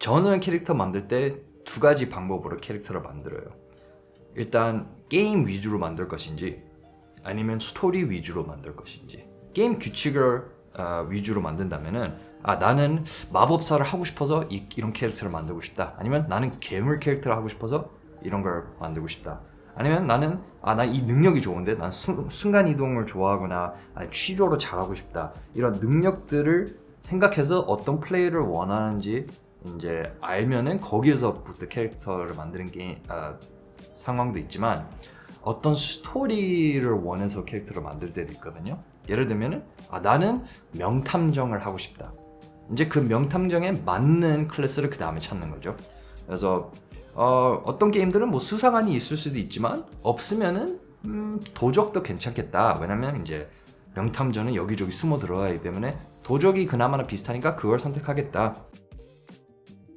저는 캐릭터 만들 때 두 가지 방법으로 캐릭터를 만들어요. 일단 게임 위주로 만들 것인지 아니면 스토리 위주로 만들 것인지. 게임 규칙을 어, 위주로 만든다면은 아 나는 마법사를 하고 싶어서 이, 이런 캐릭터를 만들고 싶다. 아니면 나는 괴물 캐릭터를 하고 싶어서 이런 걸 만들고 싶다. 아니면 나는 아 나 이 능력이 좋은데 난 순, 순간 이동을 좋아하거나 아니, 취조로 잘하고 싶다. 이런 능력들을 생각해서 어떤 플레이를 원하는지 이제 알면은 거기에서부터 캐릭터를 만드는 게 아, 상황도 있지만 어떤 스토리를 원해서 캐릭터를 만들 때도 있거든요. 예를 들면은 아 나는 명탐정을 하고 싶다. 이제 그 명탐정에 맞는 클래스를 그 다음에 찾는 거죠. 그래서 어, 어떤 게임들은 뭐 수사관이 있을 수도 있지만 없으면은 음, 도적도 괜찮겠다. 왜냐면 이제 명탐정은 여기저기 숨어 들어가기 때문에 도적이 그나마나 비슷하니까 그걸 선택하겠다.